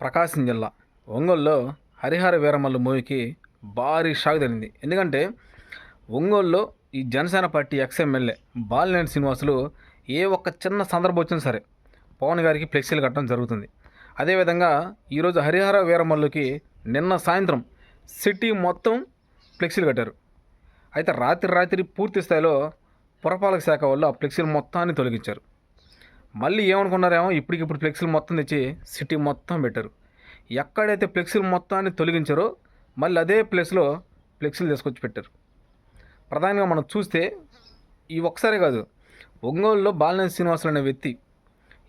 ప్రకాశం జిల్లా ఒంగోలులో హరిహర వీరమల్లు మూవీకి భారీ షాక్ తగిలింది. ఎందుకంటే ఒంగోలులో ఈ Janasena party ex MLA Balineni Srinivasulu ఏ ఒక్క చిన్న సందర్భం వచ్చినా సరే పవన్ గారికి ఫ్లెక్సీలు కట్టడం జరుగుతుంది. అదేవిధంగా ఈరోజు హరిహర వీరమల్లుకి నిన్న సాయంత్రం సిటీ మొత్తం ఫ్లెక్సీలు కట్టారు. అయితే రాత్రి రాత్రి పూర్తి స్థాయిలో పురపాలక శాఖ వాళ్ళు ఆ ఫ్లెక్సీలు మొత్తాన్ని తొలగించారు. మళ్ళీ ఏమనుకున్నారేమో ఇప్పటికిప్పుడు ఫ్లెక్సీలు మొత్తం తెచ్చి సిటీ మొత్తం పెట్టారు. ఎక్కడైతే ఫ్లెక్సీలు మొత్తాన్ని తొలగించారో మళ్ళీ అదే ప్లేస్లో ఫ్లెక్సీలు తీసుకొచ్చి పెట్టారు. ప్రధానంగా మనం చూస్తే ఈ ఒక్కసారి కాదు ఒంగోలులో బాలనేని శ్రీనివాసులు అనే వ్యక్తి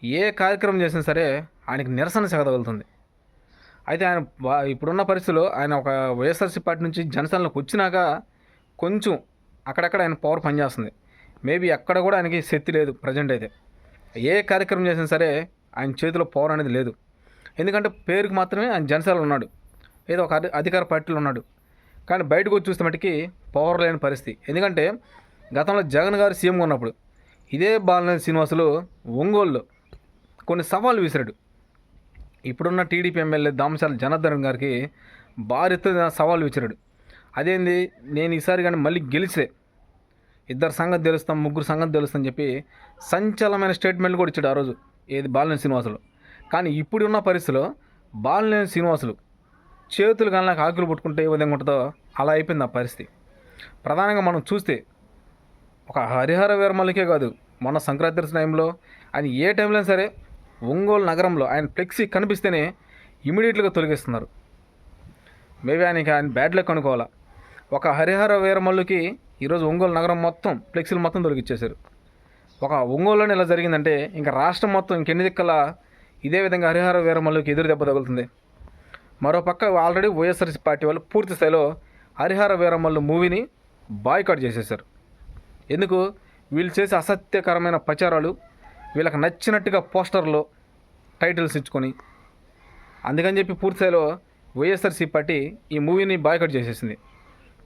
ఏ కార్యక్రమం చేసినా సరే ఆయనకి నిరసన సెగ అయితే ఆయన ఇప్పుడున్న పరిస్థితిలో ఆయన ఒక వైఎస్ఆర్సీ పార్టీ నుంచి జనసేనలోకి వచ్చినాక కొంచెం అక్కడక్కడ ఆయన పవర్ పనిచేస్తుంది. మేబీ అక్కడ కూడా ఆయనకి శక్తి లేదు ప్రజెంట్ అయితే. ఏ కార్యక్రమం చేసినా సరే ఆయన చేతిలో పవర్ అనేది లేదు. ఎందుకంటే పేరుకి మాత్రమే ఆయన జనసేనలో ఉన్నాడు. ఏదో ఒక అధికార పార్టీలో ఉన్నాడు. కానీ బయటకు వచ్చి చూస్తే మటుకి పవర్ లేని పరిస్థితి. ఎందుకంటే గతంలో జగన్ గారు సీఎంగా ఉన్నప్పుడు ఇదే బాలనేని శ్రీనివాసులు ఒంగోలులో కొన్ని సవాళ్ళు విసిరాడు. ఇప్పుడున్న టీడీపీ ఎమ్మెల్యే దామశాల జనార్దన్ గారికి భారీ సవాళ్ళు విసిరాడు. అదేంది? నేను ఈసారి కానీ మళ్ళీ గెలిచే ఇద్దరు సంగతి తెలుస్తాం ముగ్గురు సంగతి తెలుస్తాం చెప్పి సంచలనమైన స్టేట్మెంట్లు కూడా ఇచ్చాడు ఆ రోజు. ఏది? బాలినేని శ్రీనివాసులు. కానీ ఇప్పుడున్న పరిస్థితిలో బాలినేని శ్రీనివాసులు చేతులు కానీ నాకు ఆకులు పుట్టుకుంటే ఏ విధంగా ఉంటుందో అలా అయిపోయింది ఆ పరిస్థితి. ప్రధానంగా మనం చూస్తే ఒక హరిహర వీరమల్లికే కాదు మొన్న సంక్రాంతి టైంలో ఆయన ఏ టైంలో అయినా సరే ఒంగోలు నగరంలో ఆయన ఫ్లెక్సీ కనిపిస్తేనే ఇమీడియట్గా తొలగిస్తున్నారు. మేబీ ఆయనకి ఆయన బ్యాడ్ లక్ అనుకోవాలా. ఒక హరిహర వీరమల్లుకి ఈరోజు ఒంగోలు నగరం మొత్తం ఫ్లెక్సీలు మొత్తం తొలగిచ్చేశారు. ఒక ఒంగోలులోనే ఇలా జరిగిందంటే ఇంకా రాష్ట్రం మొత్తం ఇంకెన్ని దిక్కల ఇదే విధంగా హరిహర వీరమల్లుకి ఎదురు దెబ్బ తగులుతుంది. మరోపక్క ఆల్రెడీ వైఎస్ఆర్సీ పార్టీ వాళ్ళు పూర్తి స్థాయిలో హరిహర వీరమల్లు మూవీని బాయ్కాట్ చేసేశారు. ఎందుకు? వీళ్ళు చేసే అసత్యకరమైన ప్రచారాలు వీళ్ళకి నచ్చినట్టుగా పోస్టర్లో టైటిల్స్ ఇచ్చుకొని. అందుకని చెప్పి పూర్తిస్థాయిలో వైఎస్ఆర్సీ పార్టీ ఈ మూవీని బాయ్కట్ చేసేసింది.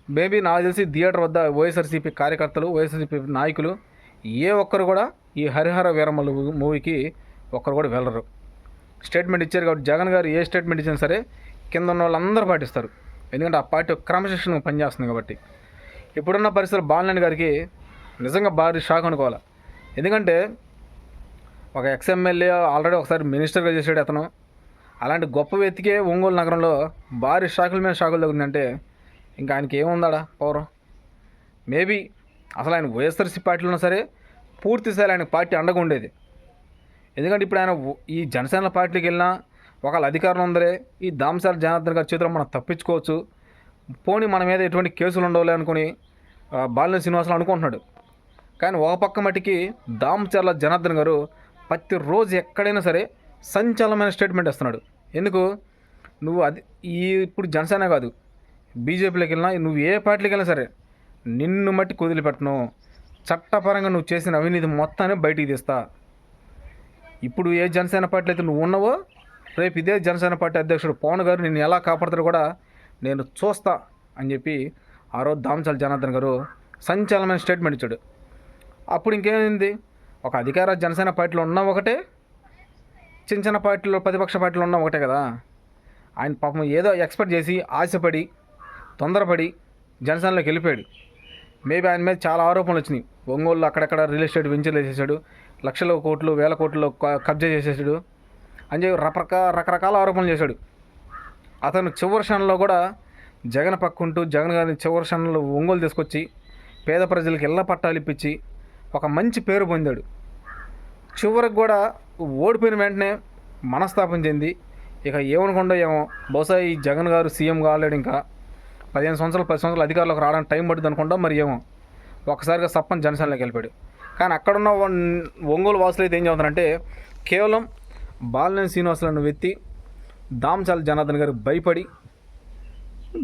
మేబీ నాకు తెలిసి థియేటర్ వద్ద వైఎస్ఆర్సీపీ కార్యకర్తలు వైఎస్ఆర్సీపీ నాయకులు ఏ ఒక్కరు కూడా ఈ హరిహర వీరమలు మూవీకి ఒక్కరు కూడా వెళ్ళరు. స్టేట్మెంట్ ఇచ్చారు కాబట్టి జగన్ గారు ఏ స్టేట్మెంట్ ఇచ్చినా సరే కింద ఉన్న వాళ్ళందరూ పాటిస్తారు. ఎందుకంటే ఆ పార్టీ క్రమశిక్షణ పనిచేస్తుంది కాబట్టి. ఇప్పుడున్న పరిస్థితులు బాలనేని గారికి నిజంగా భారీ షాక్ అనుకోవాలి. ఎందుకంటే ఒక ఎక్స్ఎమ్మెల్యే ఆల్రెడీ ఒకసారి మినిస్టర్గా చేసాడు అతను. అలాంటి గొప్ప వ్యక్తికే ఒంగోలు నగరంలో భారీ షాకుల మీద షాకులు తగ్గిందంటే ఇంకా ఆయనకి ఏముందాడా పౌరం? మేబీ అసలు ఆయన వైఎస్ఆర్సీ పార్టీలో ఉన్నా సరే పూర్తి స్థాయిలో ఆయన పార్టీ అండగా ఉండేది. ఎందుకంటే ఇప్పుడు ఆయన ఈ జనసేన పార్టీకి వెళ్ళినా ఒకళ్ళ అధికారం ఉందరే ఈ దామసాల జనార్దన్ గారి చేతిలో మనం తప్పించుకోవచ్చు. పోనీ మన మీద ఎటువంటి కేసులు ఉండవులే అనుకుని బాలిన శ్రీనివాసులు అనుకుంటున్నాడు. కానీ ఒక పక్క మట్టికి దామచర్ల జనార్దన్ గారు ప్రతిరోజు ఎక్కడైనా సరే సంచలనమైన స్టేట్మెంట్ ఇస్తున్నాడు. ఎందుకు? నువ్వు అది ఈ ఇప్పుడు జనసేన కాదు బీజేపీలోకి వెళ్ళినా నువ్వు ఏ పార్టీకి వెళ్ళినా సరే నిన్ను మట్టి కుదిలిపెట్టను. చట్టపరంగా నువ్వు చేసిన అవినీతి మొత్తాన్ని బయటికి తీస్తా. ఇప్పుడు ఏ జనసేన పార్టీలో అయితే నువ్వు ఉన్నావో రేపు ఇదే జనసేన పార్టీ అధ్యక్షుడు పవన్ గారు నిన్ను ఎలా కాపాడతారో కూడా నేను చూస్తా అని చెప్పి ఆ రోజు దామచాల జనార్దన్ గారు సంచలనమైన స్టేట్మెంట్ ఇచ్చాడు. అప్పుడు ఇంకేమైంది? ఒక అధికార జనసేన పార్టీలో ఉన్న ఒకటే చిన్న చిన్న పార్టీలో ప్రతిపక్ష పార్టీలో ఉన్న ఒకటే కదా. ఆయన పాపం ఏదో ఎక్స్పెక్ట్ చేసి ఆశపడి తొందరపడి జనసేనలోకి వెళ్ళిపోయాడు. మేబీ ఆయన మీద చాలా ఆరోపణలు వచ్చినాయి. ఒంగోలు అక్కడక్కడ రియల్ ఎస్టేట్ వెంచర్లు వేసేసాడు. లక్షల కోట్లు వేల కోట్లు కబ్జా చేసేసాడు. అని చెప్పి రకరకాల రకరకాల ఆరోపణలు చేశాడు. అతను చివరి క్షణంలో కూడా జగన్ పక్కుంటూ జగన్ గారిని చివరి క్షణంలో ఒంగోలు తీసుకొచ్చి పేద ప్రజలకు ఇళ్ళ పట్టాలు ఇప్పించి ఒక మంచి పేరు పొందాడు. చివరికి కూడా ఓడిపోయిన వెంటనే మనస్తాపం చెంది ఇక ఏమనుకుండో ఏమో బహుశా ఈ జగన్ గారు సీఎం కాలేడు ఇంకా. పదిహేను సంవత్సరాలు పది సంవత్సరాలు అధికారులకు రావడానికి టైం పడుతుంది అనుకుంటా మరి ఏమో. ఒకసారిగా సప్పని జనసేనలోకి వెళ్ళిపోయాడు. కానీ అక్కడున్న ఒంగోలు వాసులు అయితే ఏం చెబుతారంటే కేవలం బాలినేని శ్రీనివాసులను వెత్తి దామచాల జనార్దన్ గారికి భయపడి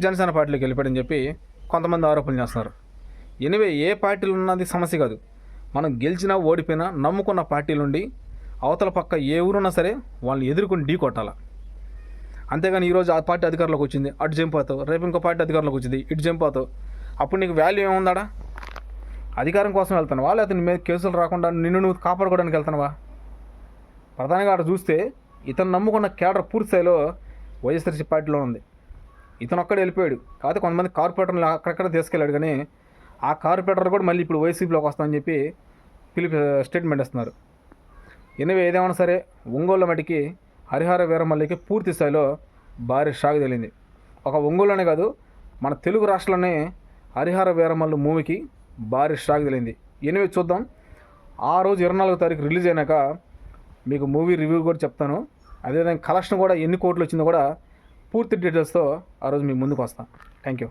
జనసేన పార్టీలోకి వెళ్ళిపోయాడని చెప్పి కొంతమంది ఆరోపణలు చేస్తున్నారు. ఎనివే ఏ పార్టీలు ఉన్నది సమస్య కాదు. మనం గెలిచినా ఓడిపోయినా నమ్ముకున్న పార్టీ నుండి అవతల పక్క ఏ ఊరున్నా సరే వాళ్ళని ఎదుర్కొని ఢీ కొట్టాల? అంతేగాని ఈరోజు ఆ పార్టీ అధికారంలోకి వచ్చింది. అటు జంపాతావు రేపు ఇంకో పార్టీ అధికారంలోకి వచ్చింది. ఇటు జంపాతావు అప్పుడు నీకు వాల్యూ ఏముందాడా? అధికారం కోసం వెళ్తాను వాళ్ళు అతని మీద కేసులు రాకుండా నిన్ను నువ్వు కాపాడుకోవడానికి వెళ్తానవా ప్రధానంగా అక్కడ చూస్తే ఇతను నమ్ముకున్న కేడర్ పూర్తి స్థాయిలో వైఎస్ఆర్సీ పార్టీలో ఉంది. ఇతను ఒక్కడే వెళ్ళిపోయాడు. కాకపోతే కొంతమంది కార్పొరేటర్లు అక్కడక్కడ తీసుకెళ్ళాడు కానీ ఆ కార్పొరేటర్ కూడా మళ్ళీ ఇప్పుడు వైసీపీలోకి వస్తామని చెప్పి పిలిపి స్టేట్మెంట్ ఇస్తున్నారు. ఎనివే ఏదేమైనా సరే ఒంగోలు మటుకి హరిహర వీరమల్లికి పూర్తి స్థాయిలో భారీ షాక్ తగిలింది. ఒక ఒంగోలునే కాదు మన తెలుగు రాష్ట్రంలోనే హరిహర వీరమల్లు మూవీకి భారీ షాక్ తగిలింది. ఎనివే చూద్దాం. ఆ రోజు ఇరవై నాలుగో తారీఖు రిలీజ్ అయినాక మీకు మూవీ రివ్యూ కూడా చెప్తాను. అదేవిధంగా కలెక్షన్ కూడా ఎన్ని కోట్లు వచ్చిందో కూడా పూర్తి డీటెయిల్స్తో ఆ రోజు మీ ముందుకు వస్తాను థ్యాంక్ యూ.